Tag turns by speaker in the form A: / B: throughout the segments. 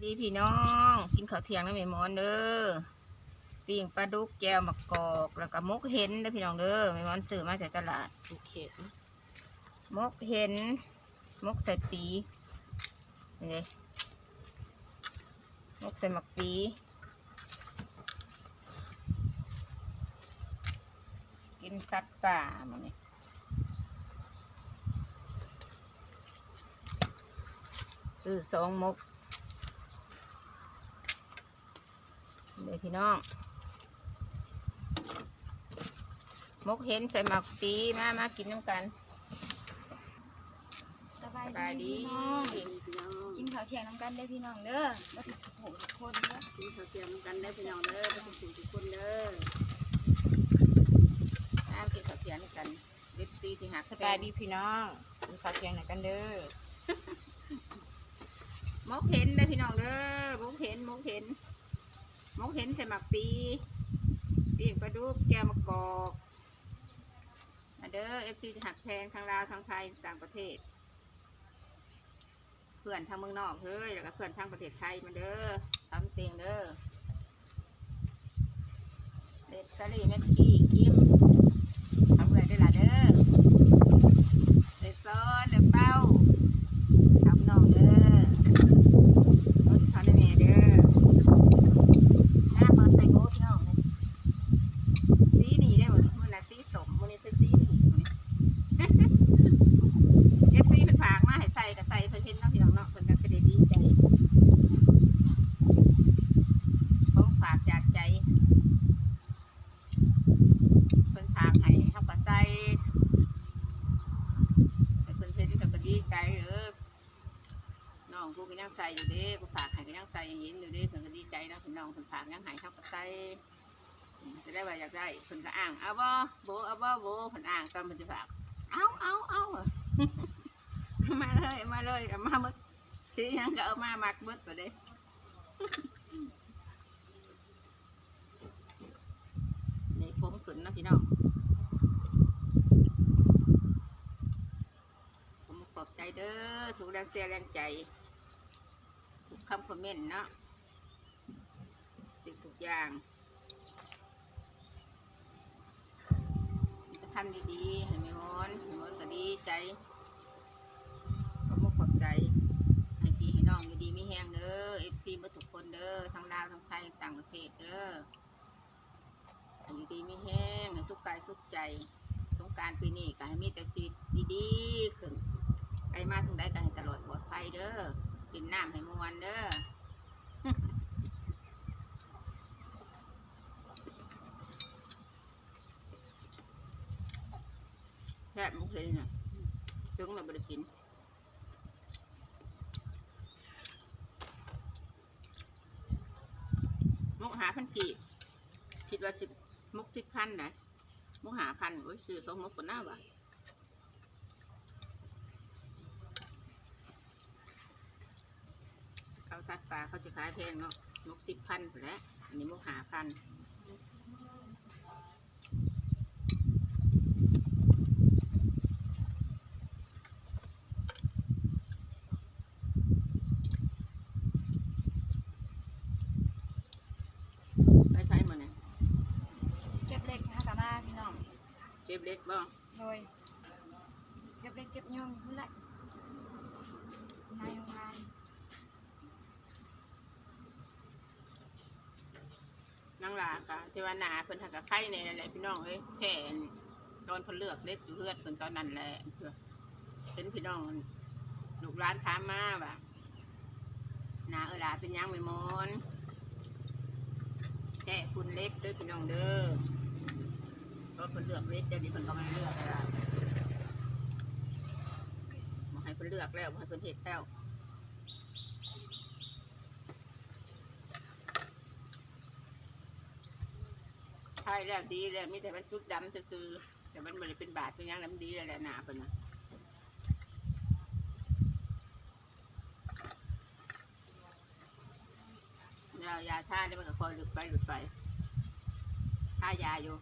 A: สวัสดีพี่น้อง กินข้าวเที่ยงแล้วแม่หมอนเด้อปิ้งปลาดุกแจวมะกอกแล้วก็มกเห็นเด้อพี่น้องเด้อแม่หมอนซื้อมาจากตลาด
B: โอเค
A: มกเห็นมกใส่ปีนี่เลยมกใส่หมักปีกินสัตว์ป่ามันนี่ซื้อสองมก นี่เลยพี่น้องมกเห็นใส่หมักปีมามากินน้ำกัน
C: สบาย
A: สบายดี
C: พี่น้อง
B: พี่น้อง
C: กินข้าวเที่ยงน้ำกันได้อพี่น้องเด้อมาถึงสุโขทุกคนเด้อ
B: กินข้าวเที่ยงกันได้พี่น้องเด้อทุกคนทุกคนเด้อ
A: น้ำกินข้าวเที่ยงด้วยกันเด็ดซีที่หัก
B: สบายดีพี่น้องกินข้าวเที่ยงไหนกันเด้อ
A: มกเห็นได้อพี่น้องเด้อมกเห็นมกเห็นมก เห็นใส่หมักปีปีกปลาดุกแกมะกอกมาเด้อเอฟซีหักแพงทางลาวทางไทยต่างประเทศ เพื่อนทางเมืองนอกเฮ้ยแล้วก็เพื่อนทางประเทศไทยมาเด้อทำเตียงเด้อเด็ดสลีเม็ดกี้กิมทำเลยได้อละเด้อ เดือซ้อนเดือเป้าทำน้องเด้อรถเขาได้แม่เด้อหน้าเปิดใส่โบ๊ทน้องนี่สีนี่ได้หมดมันน่ะสีสมมันนี่ใส่สีนี่เอฟซีเป็นผากมาให้ใส่กับใส่เพื่อนเห็นเนาะพี่น้องเนาะเพิ่นก็จะได้ดีใจของฝากจากใจเพิ่นฝากให้เฮาก็ใส่ แต่เพื่อนเพื่อนที่ทำก็ดีใจเออน้องกูก็ยังใส่อยู่เด้กูฝากให้ก็ยังใส่ยังเห็นอยู่เด้เพื่อ นก็ดีใจนะพี่น้องเพื่อนฝากยังหายเท่าก็ใส่จะได้ว่าอยากได้เพื่นก็อ้างเอาบ่โบเอาบ่โบเพื่อนอ้างตามเพื่นจะฝากเอาเอาเอามาเลยมาเลยเอามาหมดชี้ยังก็เอามามักเบิดไปเด้นี่ผมขึ้นนะพี่น้องผมขอบใจเด้อถูกแรงเสียแรงใจทุกคำคอมเมนต์เนาะ อย่างทำดีๆให้แม่มอนแม่มอนก็ดีใจผมขอบใจ ให้พี่ให้น้องอยู่ดีไม่แห้งเด้อเอฟซีมื่อทุกคนเด้อทั้งลาวทั้งไทยต่างประเทศเด้ออยู่ดีไม่แห้งให้สุขกายสุขใจ สงการปีนี้ก็ให้มีแต่ชีวิตดีๆขึ้นไปมาทุงใดก็ให้ตลอดปลอดภัยเด้อกินน้ำให้มวนเด้อ บมุกเลยน่ะถึงเราไม่ได้กินมุกหาพันกีบคิดว่าสิบมุกสิบพันนะมุกหาพันโอ้ยซื้อสองมุกคนหน้าว่ะเขาสัตว์ป่าเขาจะขายแพงเนาะมุกสิบพันแล้วอันนี้มุกหาพันไปใช้หมันเนี่ย
C: เก็บเล็กนะคะมาพี่น้อง
A: เจ็บเล็กบ้าง
C: โดยเก็บเล็กเก็บย่องพุ่นแหละนายโรงงาน
A: นั่งลากะที่ว่าหนาเพิ่นหักกับไข่ในนั่นแหละพี่น้องเอ้ยแผ่นตอนเพิ่นเลือกเล็ดอยู่เลือดเพิ่นตอนนั้นแหละเห็นพี่น้องลูกร้านถามมาว่าหนาเออหลาเป็นหยังไม่มอนแค่คุณเล็กเด้อพี่น้องเด้อตอน เพิ่นเลือกเล็ดเดี๋ยวนี้เพิ่นก็ไม่เลือกแล้วมาให้เพิ่นเลือกแล้วมาให้เพิ่นเห็ดแล้วใช่แล้วดีแล้วมีแต่มันจุดดำซื่อแต่มันไม่ได้เป็นบาดเป็นยังน้ำดีแล้วแหละหนาเพิ่นนะยายาท่าได้มันก็คอยหลุดไปหลุดไปท่ายาอยู่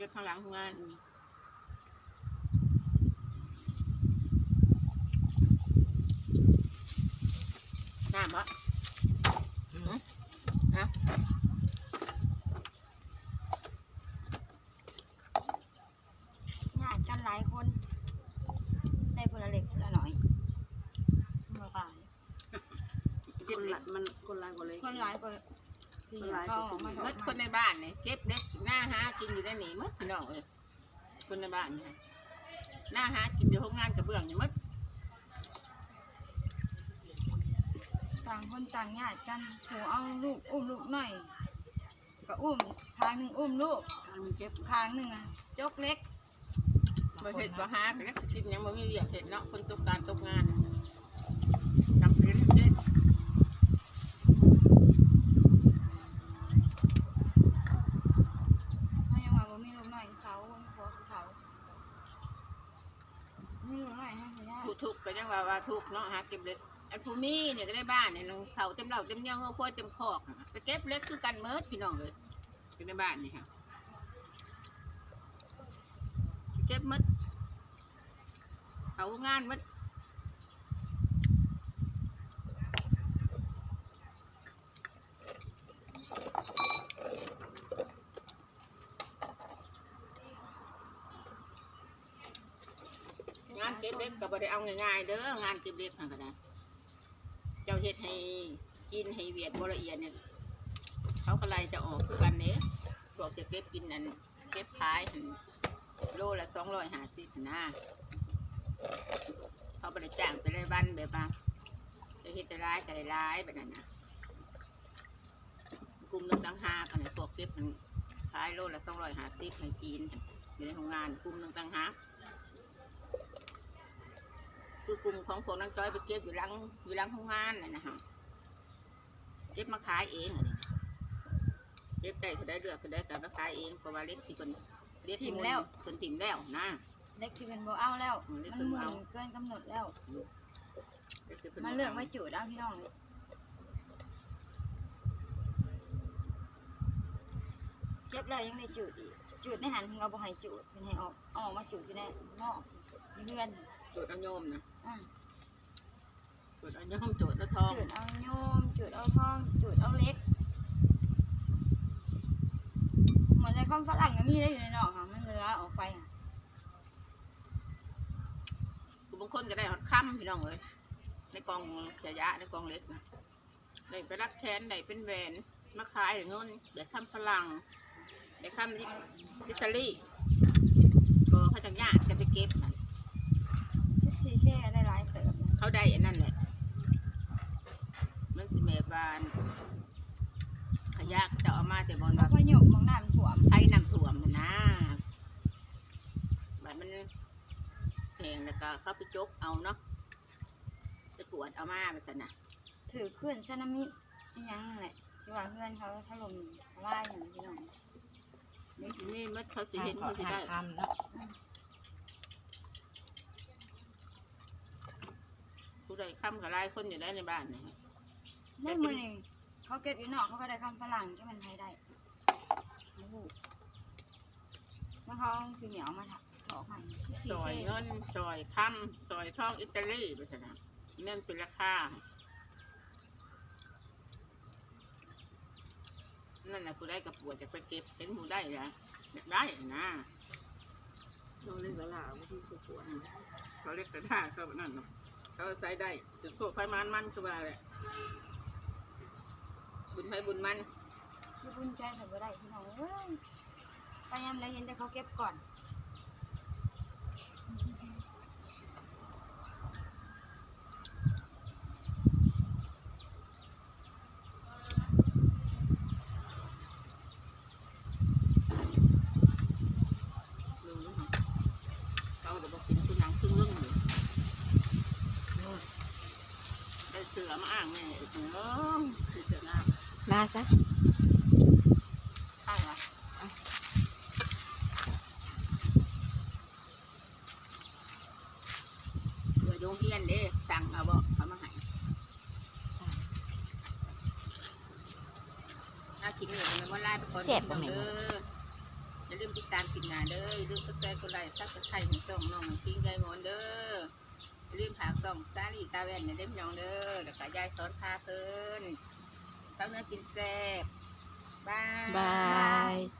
A: ก็บข้างหลังของงานน้ำเหรอ
C: ญาติกันหลายคน ได้คนละเล็กคนละน้อย
B: มาป่าน
A: เก็
B: ค
A: บ
B: น
A: เล็
B: ละ
A: ก
B: มันคนหลายกว่าเล็ก
C: คนหลายคน ที่
B: คนหลาย
C: เข้า
B: คน
C: มา
A: เม
C: ถอ
A: ด
C: ด
A: คนในบ้านเนี่ยเก็บเล็กหน้าหากินอยู่ได้หนีหมดพี่น้องเอ้ยคนในบ้านเนี่ยหน้าหากินอยู่ห้องงานกระเบื้องอยู่หมด
C: ต่างคนต่างญาติกันผัวเอาลูกอุ้มลูกหน่อย ก็อุ้มทางหนึ่งอุ้มลูก
B: ทางมันเจ็บ
C: ทางหนึ่งอะจกเล็ก
A: บ่เห็ดบ่หาแต่ก็กินยังบ่มีเรียกเห็ดเนาะคนตกการตกงานจำเป็นเด็ด
C: เขายังว่าบ่มีลูกหน่อยเขาผัวคือเขามีลูกหน่อยให้เขาญาติ
A: ผู้ทุกข์ก็ยังว่าว่าทุ กเนาะหาเก็บเล็กอันผู้มีเนี่ยก็ได้บ้านเนี่ยนึงเขาเต็มเหล่าเต็มเนี้ยงเงาควยเต็มคอกไปเก็บเล็กคือกันเมิดพี่น้องเลยอยู่ในบ้านนี่ค่ะเก็บเมดเอางานเมดานเก็บเล็กก็บ่ได้เอาง่ายๆเด้องานเก็บเล็กนั่นก็ได้เจ้าเฮ็ดให้กินให้เวียดบ่ละเอียดเนี่ยเขาก็ไลจะออกคือกันเนี้ยบอกจะเก็บกินนั่นเก็บขายโลละสองร้อยห้าสิบนะเขาบริจ้างไปได้วันแบบว่าจะเฮ็ดได้ร้ายก็ได้ร้ายแบบนั้นนะกลุ่มนึงต่างหากันนี้พวเก็บมันขายโลละสองร้อยห้าสิบให้กินอยู่ในโรงงานกลุ่มนึงต่างหา คือกลุ่มของพวกนักจ้อยไปเก็บอยู่หลังอยู่หลังห้องงานน่ะนะฮะเก็บมาขายเองอันนี้เก็บได้ก็ได้เดือดก็ได้ก็มาขายเองเพราะว่าเล็กที่คนเล็กที่มูลคนถิ่มแล้วนะ
C: เล็กที่เป็นบ่เอาแล้ว
A: อืมเล็ก
C: มัน
A: ที่
C: ห
A: บ่
C: มุ
A: เอา
C: นเกินกำหนดแล้ว
A: ล็ที่พิ่น
C: มันเลือกไม่จุดเอาพี่น้องเจ็บแล้วยังได้จุดอีกจุดในหันเราบ่ให้จุดเป็นให้ออกเอาออกมาจุดอยู่ในนอกเลื่อน
A: จุดเอาโยมนะ
C: อะ
A: จุดเอาโยมจุดเอาทอง
C: จุดเอาโยมจุดเอาทองจุดเอาเล็กเหมือนในคำฝรั่งก็มีได้อยู่ในนอกค่ะมันเหลือออกไปค่ะ
A: คือบางคนก็ได้หอดค่ำพี่น้องเลยในกองเสียยะในกองเล็กนะได้ไปรักแทนได้เป็นแหวนมาขายอย่างนู้นเดี๋ยวค่ำฝรั่งเดี๋ยวค่ำอิตาลีก็เขาจะญาติจะไปเก็บนะ
C: สิบสี่แค่ได้หลายเติบนะ
A: เขาได้อันนั้นแหละมันสิเมบานขยะจะเอามาแต่บอล
C: แล้ว
A: ว่า
C: ก็หยกมองน้ำถ่วม
A: ไทยนำถ่วมน่ะนะบัดมันแพงแล้วก็เขาไปจกเอาเนาะจะตรวจเอามาไปสนะ
C: ถือขึ้นซานามิอีหยังนั่นแหละที่ว่าเพื่อนเขาถล่มทลายอย่างพี่น้อง
A: นี่นี่มันเขาสิ
B: ทาง
A: เห็น
B: เกาะ
A: เขาสิ
B: ทาง
A: ได้
B: คำเนาะ
A: ผู้ใดค้ำกับหลายคนอยู่ได้ในบ้านนี่
C: ได้มือนี่เขาเก็บอยู่นอกเขาก็ได้คำฝรั่งที่มันไทยได้โอ้โหแล้วเขาคือเหนียวมาถักออกใหม่สิบสี่
A: ซอย
C: เค
A: เงินซอยค้ำซอยช่องอิตาลีไปสนะเงินเป็นราคานั่นแหละผู้ได้กับปวดจะไปเก็บเห็นผู้ได้ละอยากได้นะ
B: น้องเล่นเวลาวิธีสุขวร
A: เขาเรียกกระดาษเขาแบบนั่นเนาะ เขาใส่ได้จุดโซ่ไฟมันมันคือว่าอะไรบุญไฟบุญมัน
C: คือบุญใจถือว่ได้พี่น้องเอ้ยไปยามใดเห็นแต่เขาเก็บก่อน
A: ลุงลุงเขาจะบอกกินคุณยังซึ่งเรื่องอยู่ได้ เสือมาอ่างแม่เออเสือหน้า
B: มาซะ
A: ใช่ปะเรือโยงเฮียนเด้สั่งเอาบอกเขามาให้ถ้ากินเนี่ยมันมันไล่ไปก่อนเด้ออย่าลืมติดตามกินงานเด้ออย่าลืมกดแชร์กดไลค์ซับสไครต์ในส่องน้องทิ้งยายหมอนเด้ออย่า ลืมผากส่องซาลีตาแว่นในเล่มยองเด้อแล้วก็ยายสอนพาเพิ่นเต้าเนื้อกินแซ่บบาย
B: บาย